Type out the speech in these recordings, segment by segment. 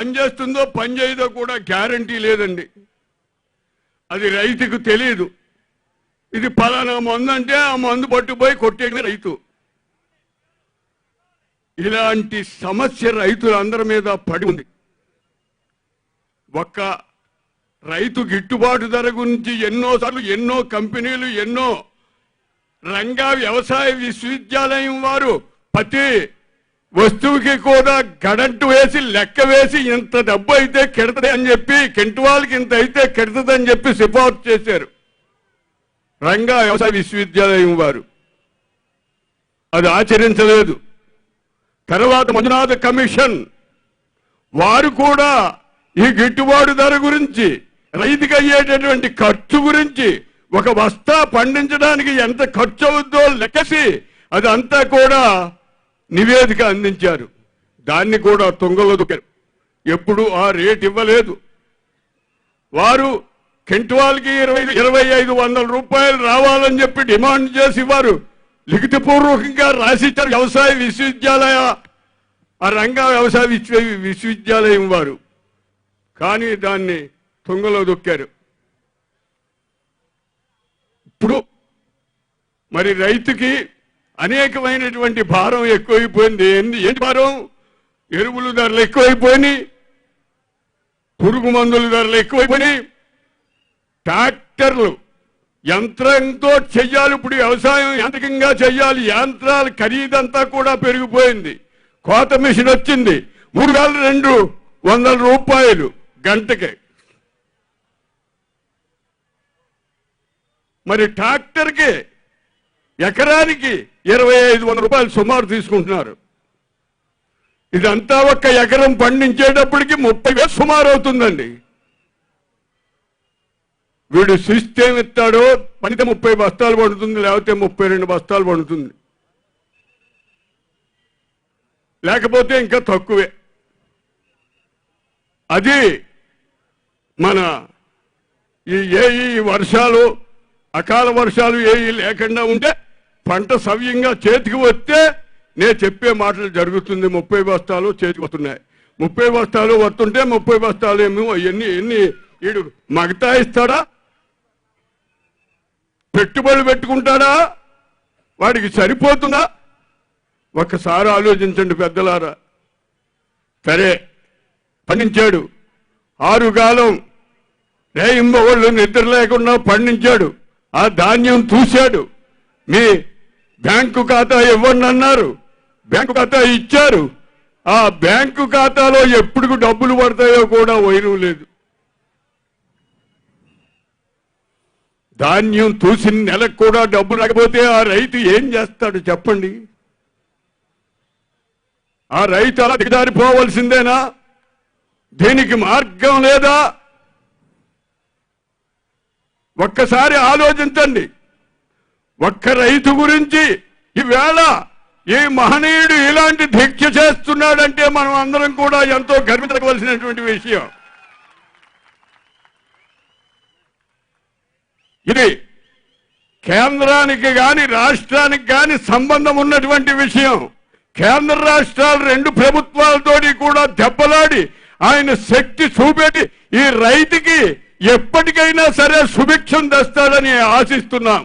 పనిచేస్తుందో పనిచేయదో కూడా గ్యారంటీ లేదండి. అది రైతుకు తెలియదు ఇది పలానా మందు అంటే ఆ మందు పట్టుపోయి కొట్టేది రైతు. ఇలాంటి సమస్య రైతులందరి మీద పడి ఉంది. ఒక్క రైతు గిట్టుబాటు ధర గురించి ఎన్నోసార్లు ఎన్నో కంపెనీలు ఎన్నో రంగా వ్యవసాయ విశ్వవిద్యాలయం వారు ప్రతి వస్తువుకి కూడా గడంటు వేసి లెక్క వేసి ఇంత డబ్బు అయితే కెడతది అని చెప్పి కెంటువాళ్ళకి ఇంత అయితే కెడతది అని చెప్పి సిఫార్సు చేశారు. రంగా వ్యవసాయ విశ్వవిద్యాలయం వారు. అది ఆచరించలేదు. తర్వాత మంజునాథ కమిషన్ వారు కూడా ఈ గిట్టుబాటు ధర గురించి రైతుకి అయ్యేటటువంటి ఖర్చు గురించి ఒక బస్తా పండించడానికి ఎంత ఖర్చు అవుద్దో లెక్కసి అది అంతా కూడా నివేదిక అందించారు. దాన్ని కూడా తొంగలో దొక్కారు. ఎప్పుడు ఆ రేట్ ఇవ్వలేదు. వారు కెంటువాల్కి ఇరవై ఇరవై ఐదు వందల రూపాయలు రావాలని చెప్పి డిమాండ్ చేసి వారు లిఖితపూర్వకంగా రాసిచ్చారు. వ్యవసాయ విశ్వవిద్యాలయ ఆ రంగా వ్యవసాయ విశ్వ విశ్వవిద్యాలయం వారు. కానీ దాన్ని తొంగలో దొక్కారు. ఇప్పుడు మరి రైతుకి అనేకమైనటువంటి భారం ఎక్కువైపోయింది. ఏంది? ఏంటి భారం? ఎరువులు ధరలు ఎక్కువైపోయినాయి. పురుగు మందుల ధరలు ఎక్కువైపోయినాయి. ట్రాక్టర్లు యంత్రంతో చెయ్యాలి. ఇప్పుడు వ్యవసాయం యాంత్రికంగా చెయ్యాలి. యంత్రాల ఖరీదంతా కూడా పెరిగిపోయింది. కోత మిషన్ వచ్చింది. మూడు వేల రెండు వందల రూపాయలు గంటకి. మరి ట్రాక్టర్కి ఎకరానికి ఇరవై ఐదు వందల రూపాయలు సుమారు తీసుకుంటున్నారు. ఇదంతా ఒక్క ఎకరం పండించేటప్పటికి ముప్పై వేలు సుమారు అవుతుందండి. వీడు సిస్టమ్ ఇస్తాడో పనితే ముప్పై బస్తాలు పడుతుంది లేకపోతే ముప్పై రెండు బస్తాలు పండుతుంది. లేకపోతే ఇంకా తక్కువే. అది మన ఈ ఏ వర్షాలు అకాల వర్షాలు ఏ లేకుండా ఉంటే పంట సవ్యంగా చేతికి వస్తే నేను చెప్పే మాటలు జరుగుతుంది. ముప్పై బస్తాలు చేతికి వస్తున్నాయి. ముప్పై బస్తాలు వస్తుంటే ముప్పై బస్తాలు ఏమో ఎన్ని ఎన్ని వీడు మగతా ఇస్తాడా? పెట్టుబడులు పెట్టుకుంటాడా? వాడికి సరిపోతుందా? ఒక్కసారి ఆలోచించండి పెద్దలారా. సరే పండించాడు. ఆరు కాలం రేయింబవళ్ళు నిద్ర లేకుండా పండించాడు. ఆ ధాన్యం చూశాడు మీ బ్యాంకు ఖాతా ఇవ్వండి అన్నారు బ్యాంకు ఖాతా ఇచ్చారు. ఆ బ్యాంకు ఖాతాలో ఎప్పుడు డబ్బులు పడతాయో కూడా వైరం లేదు. ధాన్యం చూసిన నెలకు కూడా డబ్బు రాకపోతే ఆ రైతు ఏం చేస్తాడు చెప్పండి? ఆ రైతు అలా దిగజారిపోవలసిందేనా? దీనికి మార్గం లేదా? ఒక్కసారి ఆలోచించండి. ఒక్క రైతు గురించి ఈవేళ ఈ మహనీయుడు ఇలాంటి దీక్ష చేస్తున్నాడంటే మనం అందరం కూడా ఎంతో గర్వించవలసినటువంటి విషయం. ఇది కేంద్రానికి కానీ రాష్ట్రానికి కానీ సంబంధం ఉన్నటువంటి విషయం. కేంద్ర రాష్ట్రాలు రెండు ప్రభుత్వాలతోటి కూడా దెబ్బలాడి ఆయన శక్తి చూపెట్టి ఈ రైతుకి ఎప్పటికైనా సరే సుభిక్షం తెస్తాడని ఆశిస్తున్నాం.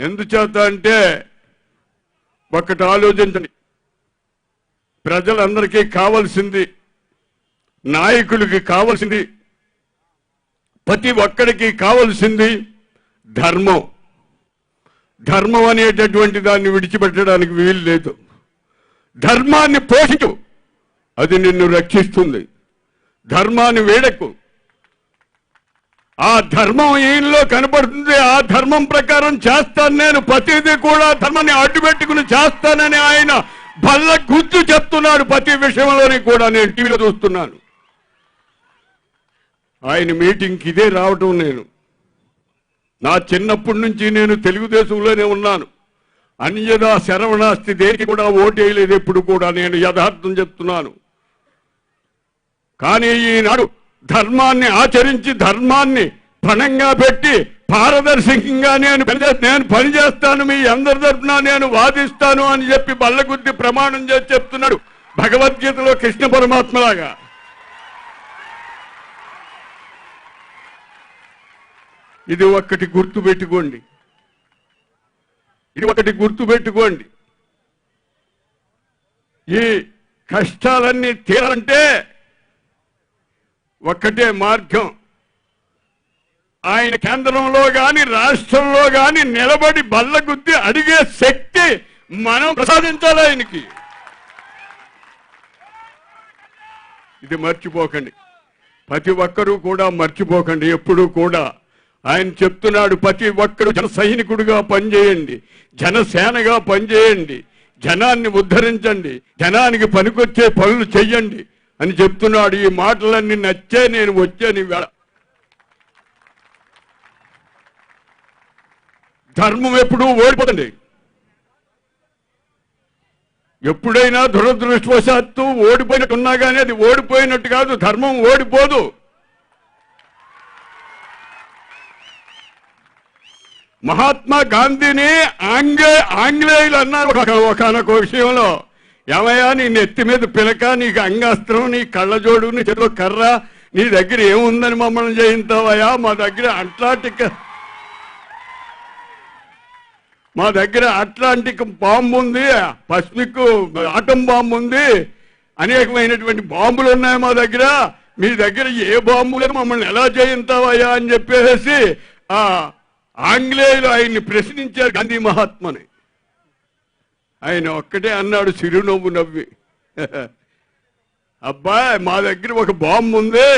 ఎందుచేత అంటే ఒక్కటి ఆలోచించండి. ప్రజలందరికీ కావలసింది నాయకులకి కావాల్సింది ప్రతి ఒక్కడికి కావలసింది ధర్మం. ధర్మం అనేటటువంటి దాన్ని విడిచిపెట్టడానికి వీలు లేదు. ధర్మాన్ని పోషించు అది నిన్ను రక్షిస్తుంది. ధర్మాన్ని వేడకు ఆ ధర్మం ఈయనలో కనబడుతుంది ఆ ధర్మం ప్రకారం చేస్తాను నేను. ప్రతిదీ కూడా ధర్మాన్ని అడ్డుపెట్టుకుని చేస్తానని ఆయన బల్ల గుర్తు చెప్తున్నాడు. ప్రతి విషయంలోని కూడా నేను టీవీలో చూస్తున్నాను. ఆయన మీటింగ్కి ఇదే రావటం నేను. నా చిన్నప్పటి నుంచి నేను తెలుగుదేశంలోనే ఉన్నాను. అన్యదా శరవణాస్తి దేనికి కూడా ఓటేయలేదు ఎప్పుడు కూడా. నేను యథార్థం చెప్తున్నాను. కానీ ఈనాడు ధర్మాన్ని ఆచరించి ధర్మాన్ని పణంగా పెట్టి పారదర్శకంగా నేను నేను పనిచేస్తాను మీ అందరి తరఫున నేను వాదిస్తాను అని చెప్పి బల్లగుద్ది ప్రమాణం చేసి చెప్తున్నాడు భగవద్గీతలో కృష్ణ పరమాత్మలాగా. ఇది ఒక్కటి గుర్తు పెట్టుకోండి. ఇది ఒకటి గుర్తు పెట్టుకోండి. ఈ కష్టాలన్నీ తీరంటే ఒక్కటే మార్గం. ఆయన కేంద్రంలో కానీ రాష్ట్రంలో కానీ నిలబడి బల్ల గుద్ది అడిగే శక్తి మనం ప్రసాదించాలి ఆయనకి. ఇది మర్చిపోకండి. ప్రతి ఒక్కరూ కూడా మర్చిపోకండి ఎప్పుడూ కూడా. ఆయన చెప్తున్నాడు ప్రతి ఒక్కరు జన సైనికుడిగా పనిచేయండి జనసేనగా పనిచేయండి జనాన్ని ఉద్ధరించండి జనానికి పనికొచ్చే పనులు చెయ్యండి. అని చెప్తున్నాడు. ఈ మాటలన్నీ నచ్చే నేను వచ్చాను వేళ. ధర్మం ఎప్పుడూ ఓడిపోతుంది. ఎప్పుడైనా దురదృష్టవశాత్తు ఓడిపోయినట్టు ఉన్నా కానీ అది ఓడిపోయినట్టు కాదు ధర్మం ఓడిపోదు. మహాత్మా గాంధీని ఆంగ్లే ఆంగ్లేయులు అన్నారు ఒక ఒకనొక విషయంలో. ఏమయ్యా నీ నెత్తి మీద పిలక నీకు అంగాస్త్రం నీ కళ్ళజోడు నీ చేతిలో కర్ర నీ దగ్గర ఏముందని మమ్మల్ని చేయించావయ్యా మా దగ్గర అట్లాంటిక్ మా దగ్గర అట్లాంటిక్ బాంబు ఉంది పసిఫిక్ ఆటం బాంబు ఉంది అనేకమైనటువంటి బాంబులు ఉన్నాయి మా దగ్గర. మీ దగ్గర ఏ బాంబు లేదు మమ్మల్ని ఎలా జయింతావయ్యా అని చెప్పేసి ఆ ఆంగ్లేయులు ఆయన్ని ప్రశ్నించారు గాంధీ మహాత్మని. ఆయన ఒక్కటే అన్నాడు చిరునవ్వు నవ్వి. అబ్బాయి మా దగ్గర ఒక బాంబు ఉంది.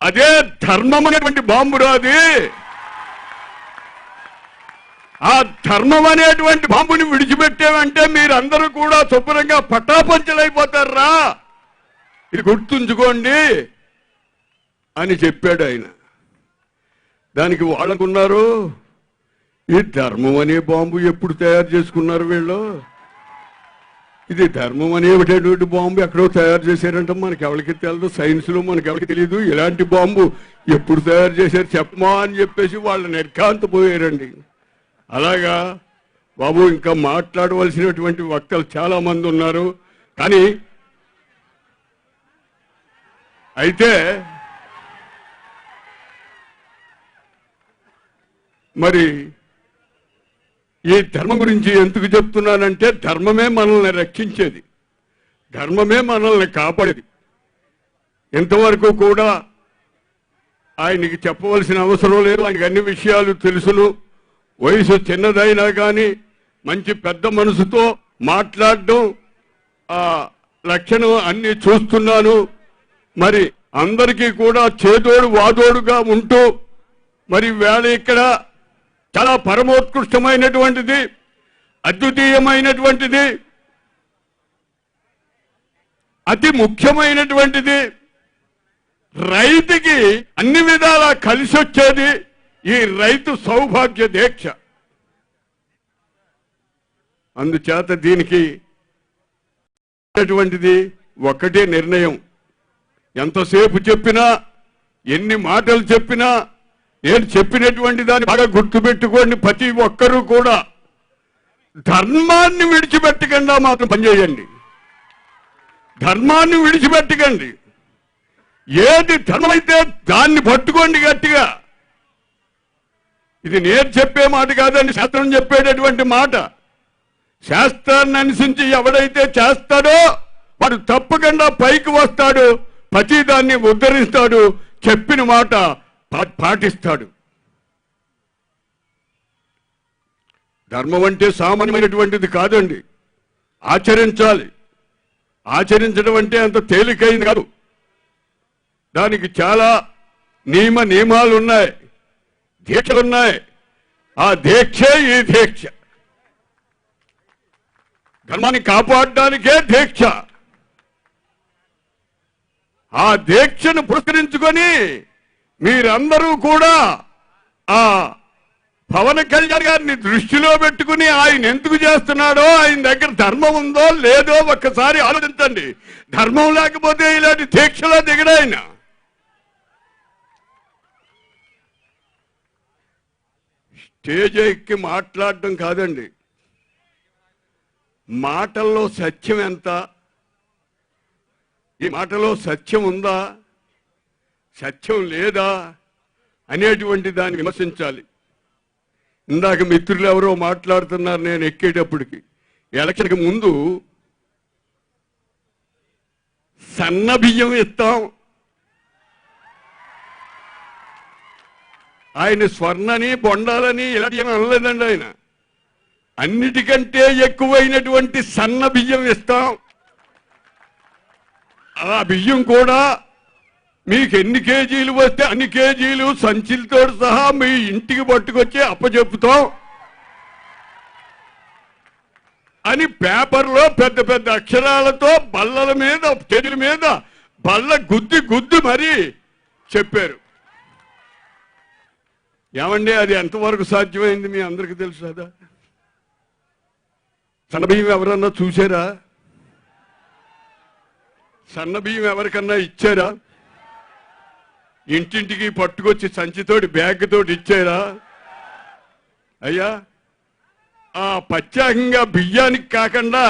అదే ధర్మం అనేటువంటి బాంబు రాది ఆ ధర్మం అనేటువంటి బాంబుని విడిచిపెట్టామంటే మీరందరూ కూడా శుభ్రంగా పటాపంచలైపోతారా ఇది గుర్తుంచుకోండి అని చెప్పాడు ఆయన. దానికి వాళ్ళకున్నారు? ఈ ధర్మం అనే బాంబు ఎప్పుడు తయారు చేసుకున్నారు వీళ్ళు? ఇది ధర్మం అనేటటువంటి బాంబు ఎక్కడో తయారు చేశారంట. మనకి ఎవరికి తెలియదు సైన్స్లో మనకి ఎవరికి తెలియదు ఇలాంటి బాంబు ఎప్పుడు తయారు చేశారు చెప్పమా అని చెప్పేసి వాళ్ళు నిర్ఘాంత పోయారండి అలాగా బాబు ఇంకా మాట్లాడవలసినటువంటి వక్తలు చాలా మంది ఉన్నారు. కానీ అయితే మరి ఈ ధర్మం గురించి ఎందుకు చెప్తున్నానంటే ధర్మమే మనల్ని రక్షించేది. ధర్మమే మనల్ని కాపాడేది. ఇంతవరకు కూడా ఆయనకి చెప్పవలసిన అవసరం లేదు. ఆయనకి అన్ని విషయాలు తెలుసును. వయసు చిన్నదైనా కానీ మంచి పెద్ద మనసుతో మాట్లాడడం ఆ లక్షణం అన్ని చూస్తున్నాను. మరి అందరికీ కూడా చేదోడు వాదోడుగా ఉంటూ మరి వేళ ఇక్కడ చాలా పరమోత్కృష్టమైనటువంటిది అద్వితీయమైనటువంటిది అతి ముఖ్యమైనటువంటిది. రైతుకి అన్ని విధాలా కలిసి వచ్చేది ఈ రైతు సౌభాగ్య దీక్ష. అందుచేత దీనికి అటువంటిది ఒకటే నిర్ణయం. ఎంతసేపు చెప్పినా ఎన్ని మాటలు చెప్పినా నేను చెప్పినటువంటి దాన్ని బాగా గుర్తుపెట్టుకోండి ప్రతి ఒక్కరూ కూడా. ధర్మాన్ని విడిచిపెట్టకుండా మాత్రం పనిచేయండి. ధర్మాన్ని విడిచిపెట్టకండి. ఏది ధర్మమైతే దాన్ని పట్టుకోండి గట్టిగా. ఇది నేను చెప్పే మాట కాదండి శాస్త్రం చెప్పేటటువంటి మాట. శాస్త్రాన్ని అనుసరించి ఎవడైతే చేస్తాడో వాడు తప్పకుండా పైకి వస్తాడు ప్రతి దాన్ని ఉద్ధరిస్తాడు చెప్పిన మాట పాటిస్తాడు. ధర్మం అంటే సామాన్యమైనటువంటిది కాదండి. ఆచరించాలి. ఆచరించడం అంటే అంత తేలికైంది కాదు. దానికి చాలా నియమ నియమాలు ఉన్నాయి దీక్షలు ఉన్నాయి ఆ దీక్షే ఈ దీక్ష. ధర్మాన్ని కాపాడడానికే దీక్ష. ఆ దీక్షను పురస్కరించుకొని మీరందరూ కూడా ఆ పవన్ కళ్యాణ్ గారిని దృష్టిలో పెట్టుకుని ఆయన ఎందుకు చేస్తున్నాడో ఆయన దగ్గర ధర్మం ఉందో లేదో ఒక్కసారి ఆలోచించండి. ధర్మం లేకపోతే ఇలాంటి దీక్షలో దిగడాయన స్టేజ్ ఎక్కి మాట్లాడడం కాదండి. మాటల్లో సత్యం ఎంత? ఈ మాటలో సత్యం ఉందా? సత్యం లేదా అనేటువంటి దాన్ని విమర్శించాలి. ఇందాక మిత్రులు ఎవరో మాట్లాడుతున్నారు నేను ఎక్కేటప్పటికి. ఎలక్షన్కి ముందు సన్న బియ్యం ఇస్తాం. ఆయన స్వర్ణని బొండాలని ఇలాంటి అనలేదండి ఆయన. అన్నిటికంటే ఎక్కువైనటువంటి సన్న బియ్యం ఇస్తాం. ఆ బియ్యం కూడా మీకు ఎన్ని కేజీలు వస్తే అన్ని కేజీలు సంచులతో సహా మీ ఇంటికి పట్టుకొచ్చి అప్పచెప్పుతాం. అని పేపర్లో పెద్ద పెద్ద అక్షరాలతో బల్లల మీద చేతుల మీద బల్ల గుద్ది గుద్ది మరీ చెప్పారు. ఏమండి అది ఎంతవరకు సాధ్యమైంది మీ అందరికీ తెలుసు కదా సన్నబియ్యం ఎవరన్నా చూసారా సన్నబియ్యం ఎవరికన్నా ఇచ్చారా? ఇంటింటికి పట్టుకొచ్చి సంచితోటి బ్యాగ్ తోటి ఇచ్చారా? అయ్యా ఆ ప్రత్యేకంగా బియ్యానికి కాకుండా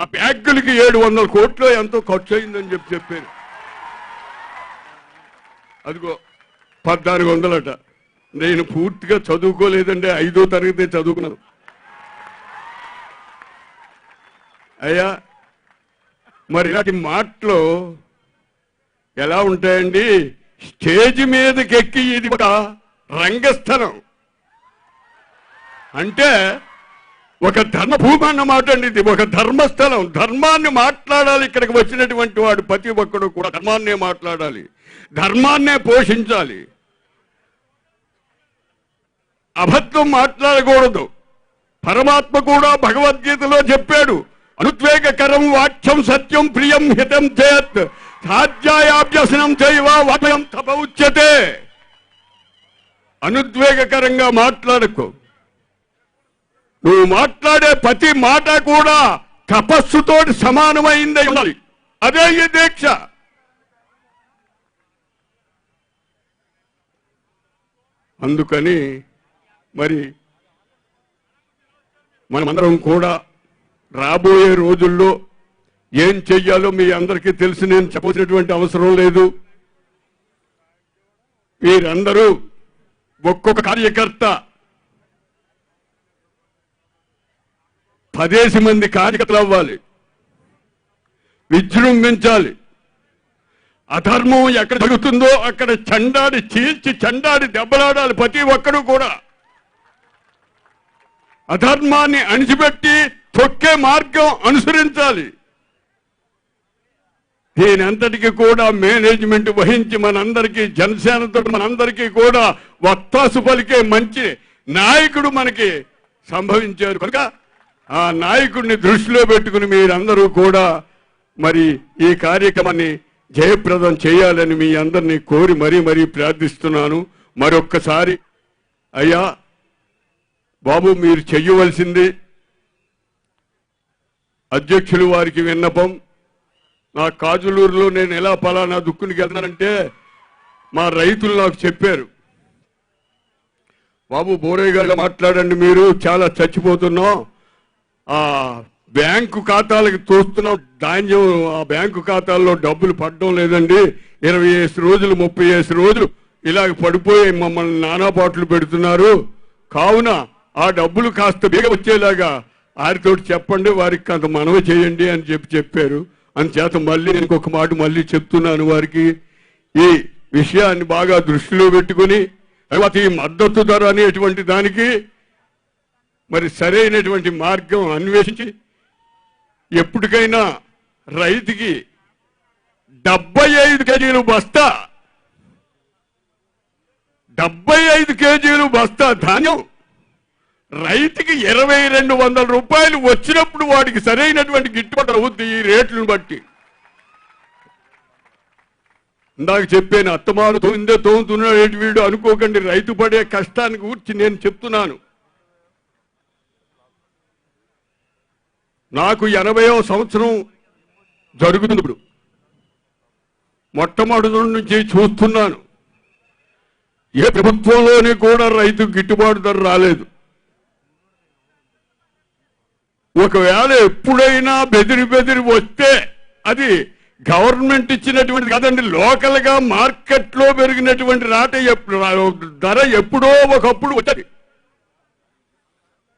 ఆ బ్యాగులకి ఏడు వందల కోట్లు ఎంతో ఖర్చు అయిందని చెప్పి చెప్పారు. అదిగో పద్నాలుగు వందలట. నేను పూర్తిగా చదువుకోలేదండి ఐదో తరగతి చదువుకున్నాను. అయ్యా మరి ఇలాంటి మాటలు ఎలా ఉంటాయండి? స్టేజ్ మీదకి ఎక్కి ఇది కూడా రంగస్థలం. అంటే ఒక ధర్మభూమి అన్నమాట అండి ఇది ఒక ధర్మస్థలం. ధర్మాన్ని మాట్లాడాలి ఇక్కడికి వచ్చినటువంటి వాడు ప్రతి ఒక్కడు కూడా ధర్మాన్నే మాట్లాడాలి ధర్మాన్నే పోషించాలి. అబద్ధం మాట్లాడకూడదు. పరమాత్మ కూడా భగవద్గీతలో చెప్పాడు అనుద్వేగకరం వాక్యం సత్యం ప్రియం హితం చేత్. సాధ్యాయాభ్యసనం చేయవా వాపయం తప ఉచ్యతే అనుద్వేగకరంగా మాట్లాడకు. నువ్వు మాట్లాడే ప్రతి మాట కూడా తపస్సుతో సమానమైందే ఉండాలి. అదే ఈ దీక్ష. అందుకని మరి మనమందరం కూడా రాబోయే రోజుల్లో ఏం చెయ్యాలో మీ అందరికీ తెలిసి నేను చెప్పవలసినటువంటి అవసరం లేదు. మీరందరూ ఒక్కొక్క కార్యకర్త పదేసి మంది కార్యకర్తలు అవ్వాలి విజృంభించాలి. అధర్మం ఎక్కడ జరుగుతుందో అక్కడ చండాడి చీల్చి చండాడి దెబ్బలాడాలి ప్రతి ఒక్కరూ కూడా. అధర్మాన్ని అణిచిపెట్టి తొక్కే మార్గం అనుసరించాలి. దీని అంతటికి కూడా మేనేజ్మెంట్ వహించి మనందరికీ జనసేనతో మనందరికీ కూడా వత్తాసు పలికే మంచి నాయకుడు మనకి సంభవించారు. కనుక ఆ నాయకుడిని దృష్టిలో పెట్టుకుని మీరందరూ కూడా మరి ఈ కార్యక్రమాన్ని జయప్రదం చేయాలని మీ అందరినీ కోరి మరీ మరీ ప్రార్థిస్తున్నాను. మరొక్కసారి అయ్యా బాబు మీరు చెయ్యవలసింది అధ్యక్షులు వారికి విన్నపం నా కాజులూరులో నేను ఎలా పలానా దుక్కునికి వెళ్తానంటే మా రైతులు నాకు చెప్పారు. బాబు బోరే గారు మాట్లాడండి మీరు చాలా చచ్చిపోతున్నాం. ఆ బ్యాంకు ఖాతాలకు తోస్తున్నాం. ధాన్యం ఆ బ్యాంకు ఖాతాల్లో డబ్బులు పడడం లేదండి. ఇరవై ఏసు రోజులు ముప్పై ఏసు రోజులు ఇలాగ పడిపోయి మమ్మల్ని నానాపాట్లు పెడుతున్నారు. కావున ఆ డబ్బులు కాస్త బీగ వచ్చేలాగా వారితోటి చెప్పండి వారికి కొంత మనవి చేయండి అని చెప్పి చెప్పారు. అందుచేత మళ్ళీ నేను ఒక మాట మళ్ళీ చెప్తున్నాను వారికి. ఈ విషయాన్ని బాగా దృష్టిలో పెట్టుకుని తర్వాత ఈ మద్దతు ధర అనేటువంటి దానికి మరి సరైనటువంటి మార్గం అన్వేషించి ఎప్పటికైనా రైతుకి డెబ్బై ఐదు కేజీలు బస్తా డెబ్బై ఐదు కేజీలు బస్తా ధాన్యం రైతుకి ఇరవై రెండు వందల రూపాయలు వచ్చినప్పుడు వాడికి సరైనటువంటి గిట్టుబాటు అవుద్ది ఈ రేట్లను బట్టి. ఇందాక చెప్పాను అత్తమాను తోందే తోముతున్నాడు ఏంటి వీడు అనుకోకండి రైతు పడే కష్టానికి గురించి నేను చెప్తున్నాను. నాకు ఎనభైవ సంవత్సరం జరుగుతుంది ఇప్పుడు. మొట్టమొదటి నుంచి చూస్తున్నాను. ఏ ప్రభుత్వంలోనే కూడా రైతు గిట్టుబాటు ధర రాలేదు. ఒకవేళ ఎప్పుడైనా బెదిరి బెదిరి వస్తే అది గవర్నమెంట్ ఇచ్చినటువంటి కాదండి లోకల్గా మార్కెట్లో పెరిగినటువంటి రాట ధర ఎప్పుడో ఒకప్పుడు వచ్చేది.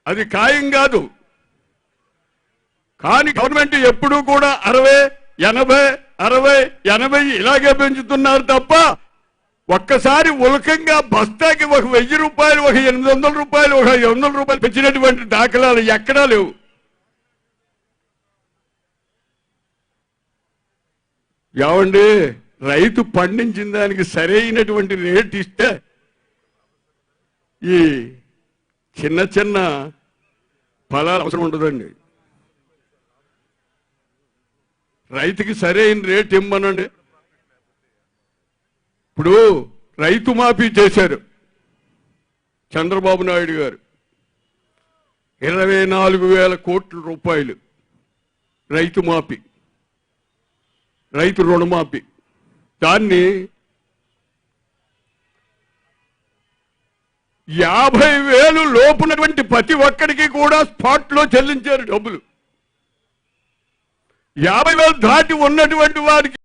అది ఖాయం కాదు. కానీ గవర్నమెంట్ ఎప్పుడూ కూడా అరవై ఎనభై అరవై ఎనభై ఇలాగే పెంచుతున్నారు తప్ప ఒక్కసారి ఉలకంగా బస్తాకి ఒక వెయ్యి రూపాయలు ఒక ఎనిమిది వందల రూపాయలు ఒక ఐదు వందల రూపాయలు పెంచినటువంటి దాఖలాలు ఎక్కడా లేవు. ఏమండి రైతు పండించిన దానికి సరైనటువంటి రేట్ ఇస్తే ఈ చిన్న చిన్న ఫలాలు అవసరం ఉండదండి. రైతుకి సరైన రేట్ ఇమ్మనండి. ఇప్పుడు రైతు మాఫీ చేశారు చంద్రబాబు నాయుడు గారు. ఇరవై నాలుగు వేల కోట్ల రూపాయలు రైతు మాఫీ. రైతు రుణమాఫీ. దాన్ని యాభై వేలు లోపునటువంటి ప్రతి ఒక్కడికి కూడా స్పాట్లో చెల్లించారు డబ్బులు. యాభై వేలు దాటి ఉన్నటువంటి వారికి